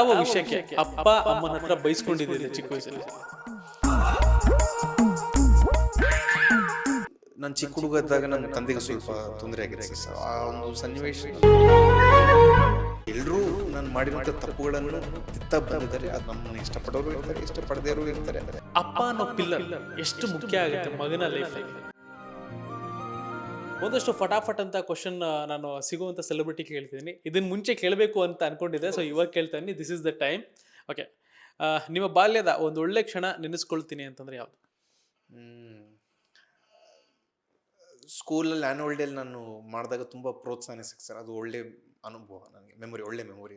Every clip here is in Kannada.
ಯಾವ ವಿಷಯಕ್ಕೆ ಅಪ್ಪ ಅಮ್ಮನ ಹತ್ರ ಬೈಸ್ಕೊಂಡಿದ್ದೀನಿ ಚಿಕ್ಕ ವಯಸ್ಸಲ್ಲಿ? ನಾನು ಚಿಕ್ಕ ಹುಡುಗ ಇದ್ದಾಗ ನನ್ನ ತಂದೆಗೆ ಸ್ವಲ್ಪ ತೊಂದರೆ ಆಗಿದೆ ಸರ್. ಆ ಒಂದು ಸನ್ನಿವೇಶ ಎಲ್ಲರೂ ನಾನು ಮಾಡಿರುವಂಥ ತಪ್ಪುಗಳನ್ನು ತಿತ್ತ ಬಂದಿದ್ದಾರೆ. ಅದು ನಮ್ಮನ್ನು ಇಷ್ಟಪಡೋರು ಇರ್ತಾರೆ ಇಷ್ಟಪಡದೇರು ಇರ್ತಾರೆ. ಅಪ್ಪ ಅನ್ನೋ ಪಿಲ್ಲರ್ ಎಷ್ಟು ಮುಖ್ಯ ಆಗುತ್ತೆ ಮಗನ ಲೈಫಲ್ಲಿ ಒಂದಷ್ಟು ಫಟಾಫಟ್ ಅಂತ ಕ್ವಶನ್ ನಾನು ಸಿಗುವಂತ ಸೆಲೆಬ್ರಿಟಿ ಕೇಳ್ತಿದ್ದೀನಿ. ಇದನ್ನ ಮುಂಚೆ ಕೇಳಬೇಕು ಅಂತ ಅನ್ಕೊಂಡಿದ್ದೆ ಸೊ ಇವಾಗ ಕೇಳ್ತೀನಿ this is the time okay ನಿಮ್ಮ ಬಾಲ್ಯದ ಒಂದು ಒಳ್ಳೆ ಕ್ಷಣ ನೆನೆಸ್ಕೊಳ್ತೀನಿ ಅಂತಂದ್ರೆ ಯಾವುದು? ಸ್ಕೂಲಲ್ಲಿ ಆ್ಯನ್ಯುವಲ್ ಡೇಲಿ ನಾನು ಮಾಡಿದಾಗ ತುಂಬ ಪ್ರೋತ್ಸಾಹನೆ ಸಿಕ್ತು ಸರ್. ಅದು ಒಳ್ಳೆ ಅನುಭವ ನನಗೆ. ಮೆಮೊರಿ ಒಳ್ಳೆ ಮೆಮೊರಿ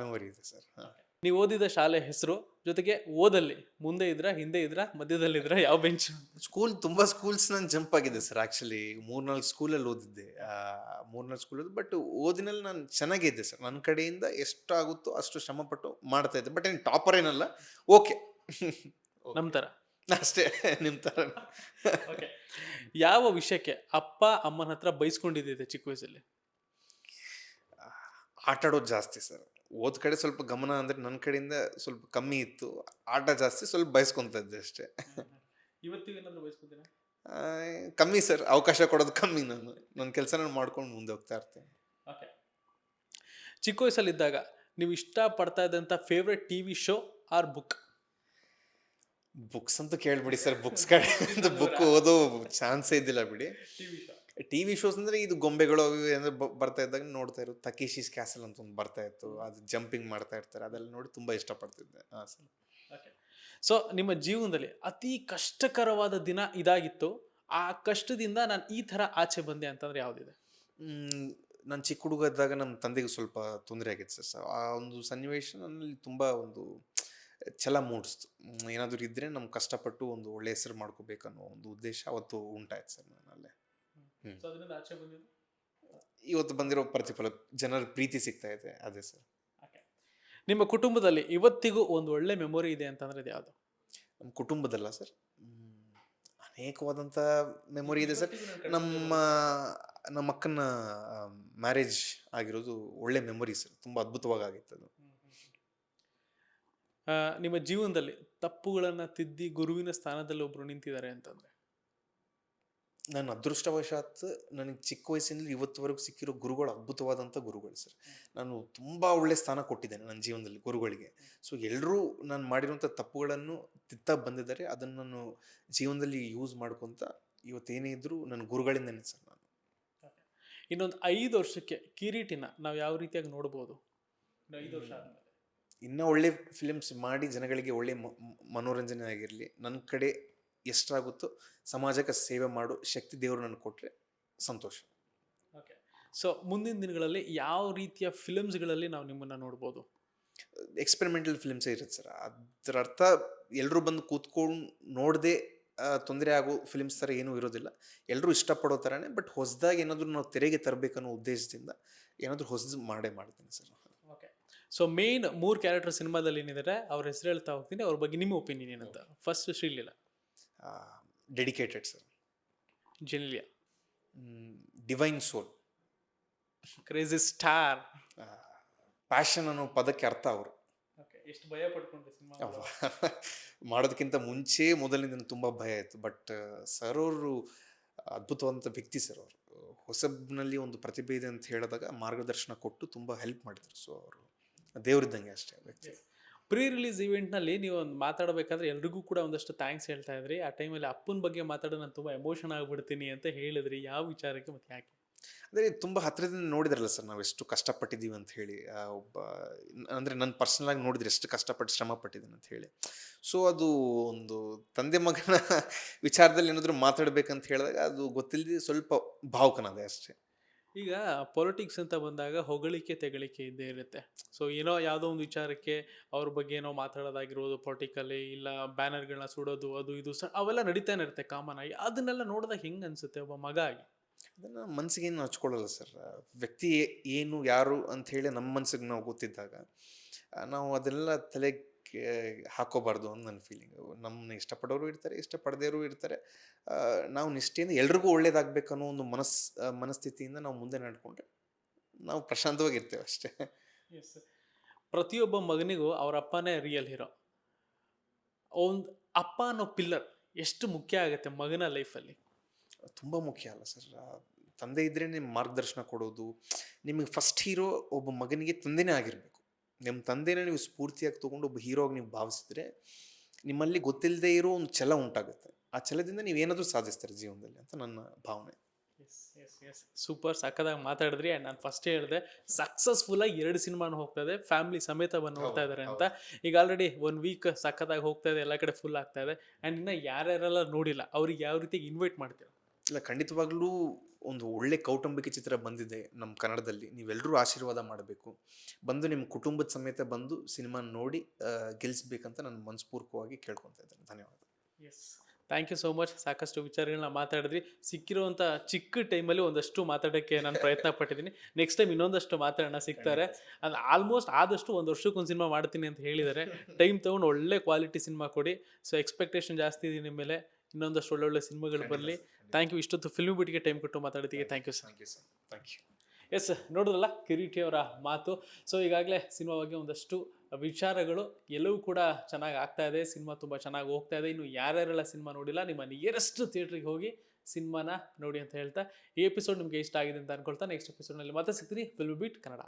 ಮೆಮೊರಿ ಇದೆ ಸರ್. ಹಾಂ. ನೀವು ಓದಿದ ಶಾಲೆ ಹೆಸರು ಜೊತೆಗೆ ಓದಲ್ಲಿ ಮುಂದೆ ಇದ್ರ ಹಿಂದೆ ಇದ್ರ ಮಧ್ಯದಲ್ಲಿ ಇದ್ರ ಯಾವ ಬೆಂಚ್ ಸ್ಕೂಲ್ ತುಂಬಾ ಸ್ಕೂಲ್ಸ್ ನಾನು ಜಂಪ್ ಆಗಿದೆ ಸರ್ ಆಕ್ಚುಲಿ ಮೂರ್ನಾಲ್ಕು ಸ್ಕೂಲಲ್ಲಿ ಓದಿದ್ದೆ. ಮೂರ್ನಾಲ್ಕು ಸ್ಕೂಲಲ್ಲಿ ಬಟ್ ಓದಿನಲ್ಲಿ ನಾನು ಚೆನ್ನಾಗಿದ್ದೆ ಸರ್ ನನ್ನ ಕಡೆಯಿಂದ ಎಷ್ಟಾಗುತ್ತೋ ಅಷ್ಟು ಶ್ರಮಪಟ್ಟು ಮಾಡ್ತಾ ಇದ್ದೆ. ಬಟ್ ಏನು ಟಾಪರ್ ಏನಲ್ಲ. ಓಕೆ ನಮ್ಮ ತರ ಅಷ್ಟೇ ನಿಮ್ಮ ಥರ ಯಾವ ವಿಷಯಕ್ಕೆ ಅಪ್ಪ ಅಮ್ಮನ ಹತ್ರ ಬೈಸ್ಕೊಂಡಿದ್ದೆ ಚಿಕ್ಕ ವಯಸ್ಸಲ್ಲಿ? ಆಟಾಡೋದು ಜಾಸ್ತಿ ಸರ್ ಓದ್ ಕಡೆ ಸ್ವಲ್ಪ ಗಮನ ಅಂದರೆ ನನ್ನ ಕಡೆಯಿಂದ ಸ್ವಲ್ಪ ಕಮ್ಮಿ ಇತ್ತು. ಆಟ ಜಾಸ್ತಿ ಸ್ವಲ್ಪ ಬಯಸ್ಕೊಂತದ್ದೆ ಅಷ್ಟೇ. ಕಮ್ಮಿ ಸರ್ ಅವಕಾಶ ಕೊಡೋದು ಕಮ್ಮಿ ನಾನು. ನನ್ನ ಕೆಲಸ ನಾನು ಮಾಡ್ಕೊಂಡು ಮುಂದೆ ಹೋಗ್ತಾ ಇರ್ತೇನೆ. ಚಿಕ್ಕ ವಯಸ್ಸಲ್ಲಿದ್ದಾಗ ನೀವು ಇಷ್ಟ ಪಡ್ತಾ ಇದ್ದಂಥ favourite T V show R book books ಅಂತೂ ಕೇಳ್ಬಿಡಿ ಸರ್ ಬುಕ್ಸ್ ಕಡೆ ಬುಕ್ ಓದೋ ಚಾನ್ಸೇ ಇದ್ದಿಲ್ಲ ಬಿಡಿ. ಟಿ ವಿ ಶೋಸ್ ಅಂದ್ರೆ ಇದು ಗೊಂಬೆಗಳು ಬ- ಬರ್ತಾ ಇದ್ದಾಗ ನೋಡ್ತಾ ಇರೋದು. ತಕೇಶಿಸ್ ಕ್ಯಾಸಲ್ ಅಂತ ಒಂದು ಬರ್ತಾ ಇತ್ತು. ಅದು ಜಂಪಿಂಗ್ ಮಾಡ್ತಾ ಇರ್ತಾರೆ. ಅದೆಲ್ಲ ನೋಡಿ ತುಂಬಾ ಇಷ್ಟಪಡ್ತಿದ್ದೆ. ಹಾಂ ಸರ್ ಸೊ ನಿಮ್ಮ ಜೀವನದಲ್ಲಿ ಅತಿ ಕಷ್ಟಕರವಾದ ದಿನ ಇದಾಗಿತ್ತು. ಆ ಕಷ್ಟದಿಂದ ನಾನು ಈ ಥರ ಆಚೆ ಬಂದೆ ಅಂತಂದ್ರೆ ಯಾವುದಿದೆ? ನಾನು ಚಿಕ್ಕ ಹುಡುಗ ಇದ್ದಾಗ ನಮ್ಮ ತಂದೆಗೆ ಸ್ವಲ್ಪ ತೊಂದರೆ ಆಗಿತ್ತು ಸರ್. ಸೊ ಆ ಒಂದು ಸನ್ನಿವೇಶ ನನ್ನಲ್ಲಿ ತುಂಬ ಒಂದು ಛಲ ಮೂಡಿಸ್ತು. ಏನಾದರೂ ಇದ್ದರೆ ನಮ್ಮ ಕಷ್ಟಪಟ್ಟು ಒಂದು ಒಳ್ಳೆ ಹೆಸರು ಮಾಡ್ಕೋಬೇಕನ್ನೋ ಒಂದು ಉದ್ದೇಶ ಅವತ್ತು ಉಂಟಾಯ್ತು ಸರ್ ನನ್ನಲ್ಲೇ. ಸೊ ಅದರಿಂದ ಆಚೆ ಬಂದಿದ್ದು. ಇವತ್ತು ಬಂದಿರೋ ಪ್ರತಿಫಲ ಜನರ ಪ್ರೀತಿ ಸಿಗ್ತಾ ಇದೆ ಅದೇ ಸರ್. ನಿಮ್ಮ ಕುಟುಂಬದಲ್ಲಿ ಇವತ್ತಿಗೂ ಒಂದು ಒಳ್ಳೆ ಮೆಮೊರಿ ಇದೆ ಅಂತಂದ್ರೆ ಅದು ಯಾವುದು? ನಮ್ಮ ಕುಟುಂಬದಲ್ಲ ಸರ್. ಅನೇಕವಾದಂಥ ಮೆಮೊರಿ ಇದೆ ಸರ್. ನಮ್ಮ ನಮ್ಮ ಅಕ್ಕನ ಮ್ಯಾರೇಜ್ ಆಗಿರೋದು ಒಳ್ಳೆ ಮೆಮೊರಿ ಸರ್. ತುಂಬ ಅದ್ಭುತವಾಗಿ ಆಗಿತ್ತು ಅದು. ನಿಮ್ಮ ಜೀವನದಲ್ಲಿ ತಪ್ಪುಗಳನ್ನು ತಿದ್ದಿ ಗುರುವಿನ ಸ್ಥಾನದಲ್ಲಿ ಒಬ್ಬರು ನಿಂತಿದ್ದಾರೆ ಅಂತಂದ್ರೆ? ನಾನು ಅದೃಷ್ಟವಶಾತ್ ನನಗೆ ಚಿಕ್ಕ ವಯಸ್ಸಿನಲ್ಲಿ ಇವತ್ತುವರೆಗೂ ಸಿಕ್ಕಿರೋ ಗುರುಗಳು ಅದ್ಭುತವಾದಂಥ ಗುರುಗಳು ಸರ್. ನಾನು ತುಂಬ ಒಳ್ಳೆ ಸ್ಥಾನ ಕೊಟ್ಟಿದ್ದೇನೆ ನನ್ನ ಜೀವನದಲ್ಲಿ ಗುರುಗಳಿಗೆ. ಸೊ ಎಲ್ಲರೂ ನಾನು ಮಾಡಿರುವಂಥ ತಪ್ಪುಗಳನ್ನು ತಿತ್ತ ಬಂದಿದ್ದಾರೆ. ಅದನ್ನು ನಾನು ಜೀವನದಲ್ಲಿ ಯೂಸ್ ಮಾಡ್ಕೊತ ಇವತ್ತೇನೇ ಇದ್ದರೂ ನನ್ನ ಗುರುಗಳಿಂದನೇ ಸರ್ ನಾನು. ಇನ್ನೊಂದು ಐದು ವರ್ಷಕ್ಕೆ ಕಿರೀಟಿನ ನಾವು ಯಾವ ರೀತಿಯಾಗಿ ನೋಡ್ಬೋದು? ಇನ್ನು ಐದು ವರ್ಷ ಆದ್ಮೇಲೆ. ಇನ್ನೂ ಒಳ್ಳೆ ಫಿಲಿಮ್ಸ್ ಮಾಡಿ ಜನಗಳಿಗೆ ಒಳ್ಳೆ ಮನೋರಂಜನೆ ಆಗಿರಲಿ. ನನ್ನ ಕಡೆ ಎಷ್ಟಾಗುತ್ತೋ ಸಮಾಜಕ್ಕೆ ಸೇವೆ ಮಾಡು ಶಕ್ತಿ ದೇವರು ನನಗೆ ಕೊಟ್ಟರೆ ಸಂತೋಷ. ಓಕೆ ಸೊ ಮುಂದಿನ ದಿನಗಳಲ್ಲಿ ಯಾವ ರೀತಿಯ ಫಿಲಮ್ಸ್ಗಳಲ್ಲಿ ನಾವು ನಿಮ್ಮನ್ನು ನೋಡ್ಬೋದು? ಎಕ್ಸ್ಪೆರಿಮೆಂಟಲ್ ಫಿಲ್ಮ್ಸೇ ಇರುತ್ತೆ ಸರ್. ಅದರ ಅರ್ಥ ಎಲ್ಲರೂ ಬಂದು ಕೂತ್ಕೊಂಡು ನೋಡದೆ ತೊಂದರೆ ಆಗೋ ಫಿಲ್ಮ್ಸ್ ಥರ ಏನೂ ಇರೋದಿಲ್ಲ. ಎಲ್ಲರೂ ಇಷ್ಟಪಡೋ ಥರನೇ ಬಟ್ ಹೊಸದಾಗಿ ಏನಾದರೂ ನಾವು ತೆರೆಗೆ ತರಬೇಕನ್ನೋ ಉದ್ದೇಶದಿಂದ ಏನಾದರೂ ಹೊಸದು ಮಾಡೇ ಮಾಡ್ತೀನಿ ಸರ್. ಓಕೆ ಸೊ ಮೇನ್ ಮೂರು ಕ್ಯಾರೆಕ್ಟರ್ ಸಿನಿಮಾದಲ್ಲಿ ಏನಿದ್ದಾರೆ ಅವ್ರ ಹೆಸರು ಹೇಳ್ತಾ ಹೋಗ್ತೀನಿ ಅವ್ರ ಬಗ್ಗೆ ನಿಮ್ಮ ಒಪಿನಿಯನ್ ಏನಂತ. First Sreeleela dedicated sir. Genelia. Divine soul. Crazy star. Passion ಅನ್ನೋ ಪದಕ್ಕೆ ಅರ್ಥ ಅವರು. ಓಕೆ ಎಷ್ಟು ಭಯ ಪಡ್ಕೊಂಡೆ ಸಿನಿಮಾ ಮಾಡೋದಕ್ಕಿಂತ ಮುಂಚೆ ಮೊದಲಿನಿಂದ ತುಂಬ ಭಯ ಇತ್ತು ಬಟ್ ಸರ್ ಅವರು ಅದ್ಭುತವಾದಂಥ ವ್ಯಕ್ತಿ ಸರ್ ಅವರು. ಹೊಸಬ್ನಲ್ಲಿ ಒಂದು ಪ್ರತಿಭೆ ಇದೆ ಅಂತ ಹೇಳಿದಾಗ ಮಾರ್ಗದರ್ಶನ ಕೊಟ್ಟು ತುಂಬ ಹೆಲ್ಪ್ ಮಾಡಿದ್ರು. ಸೊ ಅವರು ದೇವರಿದ್ದಂಗೆ ಅಷ್ಟೇ. ವ್ಯಕ್ತಿ ಪ್ರೀ ರಿಲೀಸ್ ಇವೆಂಟ್ನಲ್ಲಿ ನೀವು ಒಂದು ಮಾತಾಡಬೇಕಾದ್ರೆ ಎಲ್ರಿಗೂ ಕೂಡ ಒಂದಷ್ಟು ಥ್ಯಾಂಕ್ಸ್ ಹೇಳ್ತಾ ಇದ್ರಿ. ಆ ಟೈಮಲ್ಲಿ ಅಪ್ಪನ ಬಗ್ಗೆ ಮಾತಾಡೋ ನಾನು ತುಂಬ ಎಮೋಷನ್ ಆಗಿಬಿಡ್ತೀನಿ ಅಂತ ಹೇಳಿದ್ರಿ. ಯಾವ ವಿಚಾರಕ್ಕೆ ಮತ್ತೆ ಯಾಕೆ? ಅಂದರೆ ತುಂಬ ಹತ್ತಿರದಿಂದ ನೋಡಿದ್ರಲ್ಲ ಸರ್ ನಾವು ಎಷ್ಟು ಕಷ್ಟಪಟ್ಟಿದ್ದೀವಿ ಅಂತ ಹೇಳಿ. ಒಬ್ಬ, ಅಂದರೆ ನನ್ನ ಪರ್ಸನಲಾಗಿ ನೋಡಿದ್ರೆ ಎಷ್ಟು ಕಷ್ಟಪಟ್ಟು ಶ್ರಮ ಪಟ್ಟಿದ್ದೀನಿ ಅಂತ ಹೇಳಿ. ಸೊ ಅದು ಒಂದು ತಂದೆ ಮಗನ ವಿಚಾರದಲ್ಲಿ ಏನಾದರೂ ಮಾತಾಡಬೇಕಂತ ಹೇಳಿದಾಗ ಅದು ಗೊತ್ತಿಲ್ಲದೆ ಸ್ವಲ್ಪ ಭಾವುಕನಾದೆ ಅಷ್ಟೇ. ಈಗ ಪೊಲಿಟಿಕ್ಸ್ ಅಂತ ಬಂದಾಗ ಹೊಗಳಿಕೆ ತೆಗಳಿಕೆ ಇದ್ದೇ ಇರುತ್ತೆ. ಸೊ ಏನೋ ಯಾವುದೋ ಒಂದು ವಿಚಾರಕ್ಕೆ ಅವ್ರ ಬಗ್ಗೆ ಏನೋ ಮಾತಾಡೋದಾಗಿರ್ಬೋದು ಪೊಲಿಟಿಕಲ್ಲಿ ಇಲ್ಲ ಬ್ಯಾನರ್ಗಳನ್ನ ಸುಡೋದು, ಅದು ಇದು ಸ, ಅವೆಲ್ಲ ನಡೀತಾನೆ ಇರುತ್ತೆ ಕಾಮನ್ ಆಗಿ. ಅದನ್ನೆಲ್ಲ ನೋಡಿದಾಗ ಹೆಂಗೆ ಅನಿಸುತ್ತೆ ಒಬ್ಬ ಮಗ ಆಗಿ? ಅದನ್ನು ಮನಸ್ಸಿಗೇನು ಹಚ್ಕೊಳ್ಳಲ್ಲ ಸರ್ ವ್ಯಕ್ತಿ ಏನು, ಯಾರು ಅಂತ ಹೇಳಿ ನಮ್ಮ ಮನ್ಸಿಗೆ ನಾವು ಗೊತ್ತಿದ್ದಾಗ ನಾವು ಅದೆಲ್ಲ ತಲೆಗೆ ಹಾಕೋಬಾರ್ದು ಅಂತ ನನ್ನ ಫೀಲಿಂಗ್ ನಮ್ಮನ್ನ ಇಷ್ಟಪಡೋರು ಇರ್ತಾರೆ ಇಷ್ಟಪಡದೇರು ಇರ್ತಾರೆ. ನಾವು ನಿಷ್ಠೆಯಿಂದ ಎಲ್ರಿಗೂ ಒಳ್ಳೇದಾಗಬೇಕನ್ನೋ ಒಂದು ಮನಸ್ ಮನಸ್ಥಿತಿಯಿಂದ ನಾವು ಮುಂದೆ ನಡ್ಕೊಂಡ್ರೆ ನಾವು ಪ್ರಶಾಂತವಾಗಿರ್ತೇವೆ ಅಷ್ಟೇ. ಎಸ್ ಪ್ರತಿಯೊಬ್ಬ ಮಗನಿಗೂ ಅವರ ಅಪ್ಪನೇ ರಿಯಲ್ ಹೀರೋ ಒಂದು ಅಪ್ಪ ಅನ್ನೋ ಪಿಲ್ಲರ್ ಎಷ್ಟು ಮುಖ್ಯ ಆಗುತ್ತೆ ಮಗನ ಲೈಫಲ್ಲಿ ತುಂಬ ಮುಖ್ಯ ಅಲ್ಲ ಸರ್ ತಂದೆ ಇದ್ದರೆ ನಿಮ್ಮ ಮಾರ್ಗದರ್ಶನ ಕೊಡೋದು ನಿಮಗೆ ಫಸ್ಟ್ ಹೀರೋ ಒಬ್ಬ ಮಗನಿಗೆ ತಂದೆನೇ ಆಗಿರಬೇಕು. ನಿಮ್ಮ ತಂದೆನ ನೀವು ಸ್ಫೂರ್ತಿಯಾಗಿ ತೊಗೊಂಡು ಒಬ್ಬ ಹೀರೋಗಿ ನೀವು ಭಾವಿಸಿದ್ರೆ ನಿಮ್ಮಲ್ಲಿ ಗೊತ್ತಿಲ್ಲದೆ ಇರೋ ಒಂದು ಛಲ ಉಂಟಾಗುತ್ತೆ. ಆ ಛಲದಿಂದ ನೀವು ಏನಾದರೂ ಸಾಧಿಸ್ತಾರೆ ಜೀವನದಲ್ಲಿ ಅಂತ ನನ್ನ ಭಾವನೆ. ಎಸ್ ಎಸ್ ಎಸ್ ಸೂಪರ್ ಸಕ್ಕದಾಗಿ ಮಾತಾಡಿದ್ರಿ. ಆ್ಯಂಡ್ ನಾನು ಫಸ್ಟ್ ಹೇಳಿದೆ ಸಕ್ಸಸ್ಫುಲ್ಲಾಗಿ ಎರಡು ಸಿನಿಮಾನು ಹೋಗ್ತಾ ಇದೆ. ಫ್ಯಾಮಿಲಿ ಸಮೇತ ಬಂದು ನೋಡ್ತಾ ಇದ್ದಾರೆ ಅಂತ. ಈಗ ಆಲ್ರೆಡಿ ಒನ್ ವೀಕ್ ಸಕ್ಕತ್ತಾಗಿ ಹೋಗ್ತಾ ಇದೆ ಎಲ್ಲ ಕಡೆ ಫುಲ್ ಆಗ್ತಾ ಇದೆ. ಆ್ಯಂಡ್ ಇನ್ನು ಯಾರ್ಯಾರೆಲ್ಲ ನೋಡಿಲ್ಲ ಅವ್ರಿಗೆ ಯಾವ ರೀತಿ ಇನ್ವೈಟ್ ಮಾಡ್ತೀರಾ? ಇಲ್ಲ ಖಂಡಿತವಾಗ್ಲೂ ಒಂದು ಒಳ್ಳೆ ಕೌಟುಂಬಿಕ ಚಿತ್ರ ಬಂದಿದೆ ನಮ್ಮ ಕನ್ನಡದಲ್ಲಿ. ನೀವೆಲ್ಲರೂ ಆಶೀರ್ವಾದ ಮಾಡಬೇಕು. ಬಂದು ನಿಮ್ಮ ಕುಟುಂಬದ ಸಮೇತ ಬಂದು ಸಿನಿಮಾ ನೋಡಿ ಗೆಲ್ಲಿಸ್ಬೇಕಂತ ನಾನು ಮನಸ್ಪೂರ್ವಕವಾಗಿ ಕೇಳ್ಕೊತ ಇದ್ದೇನೆ. ಧನ್ಯವಾದ yes thank you so much ಸಾಕಷ್ಟು ವಿಚಾರಗಳನ್ನ ಮಾತಾಡಿದ್ರಿ. ಸಿಕ್ಕಿರುವಂಥ ಚಿಕ್ಕ ಟೈಮಲ್ಲಿ ಒಂದಷ್ಟು ಮಾತಾಡೋಕ್ಕೆ ನಾನು ಪ್ರಯತ್ನ ಪಟ್ಟಿದ್ದೀನಿ ನೆಕ್ಸ್ಟ್ ಟೈಮ್ ಇನ್ನೊಂದಷ್ಟು ಮಾತಾಡೋಣ, ಸಿಗ್ತಾರೆ. ಅದು ಆಲ್ಮೋಸ್ಟ್ ಆದಷ್ಟು ಒಂದು ವರ್ಷಕ್ಕೊಂದು ಸಿನಿಮಾ ಮಾಡ್ತೀನಿ ಅಂತ ಹೇಳಿದ್ದಾರೆ. ಟೈಮ್ ತೊಗೊಂಡು ಒಳ್ಳೆ ಕ್ವಾಲಿಟಿ ಸಿನಿಮಾ ಕೊಡಿ. ಸೊ ಎಕ್ಸ್ಪೆಕ್ಟೇಷನ್ ಜಾಸ್ತಿ ಇದೆ ನಿಮ್ಮ ಮೇಲೆ. ಇನ್ನೊಂದಷ್ಟು ಒಳ್ಳೊಳ್ಳೆ ಸಿನಿಮಾಗಳು ಬರಲಿ. ಥ್ಯಾಂಕ್ ಯು ಇಷ್ಟೊತ್ತು ಫಿಲ್ಮ್ ಬಿಟ್ಟಿಗೆ ಟೈಮ್ ಕೊಟ್ಟು ಮಾತಾಡೋದಕ್ಕೆ thank you sir thank you sir thank you yes ನೋಡಿದ್ರಲ್ಲ ಕಿರೀಟಿ ಅವರ ಮಾತು. ಸೊ ಈಗಾಗಲೇ ಸಿನಿಮಾ ಬಗ್ಗೆ ಒಂದಷ್ಟು ವಿಚಾರಗಳು ಎಲ್ಲವೂ ಕೂಡ ಚೆನ್ನಾಗಿ ಆಗ್ತಾ ಇದೆ. ಸಿನಿಮಾ ತುಂಬ ಚೆನ್ನಾಗಿ ಹೋಗ್ತಾ ಇದೆ. ಇನ್ನು ಯಾರ್ಯಾರೆಲ್ಲ ಸಿನಿಮಾ ನೋಡಿಲ್ಲ ನಿಮ್ಮ ನಿಯರೆಸ್ಟ್ ಥಿಯೇಟ್ರಿಗೆ ಹೋಗಿ ಸಿನಿಮಾನ ನೋಡಿ ಅಂತ ಹೇಳ್ತಾ ಈ ಎಪಿಸೋಡ್ ನಿಮಗೆ ಇಷ್ಟ ಆಗಿದೆ ಅಂತ ಅನ್ಕೊಳ್ತಾ ನೆಕ್ಸ್ಟ್ ಎಪಿಸೋಡ್ನಲ್ಲಿ ಮತ್ತೆ ಸಿಗ್ತೀನಿ. Film beat Kannada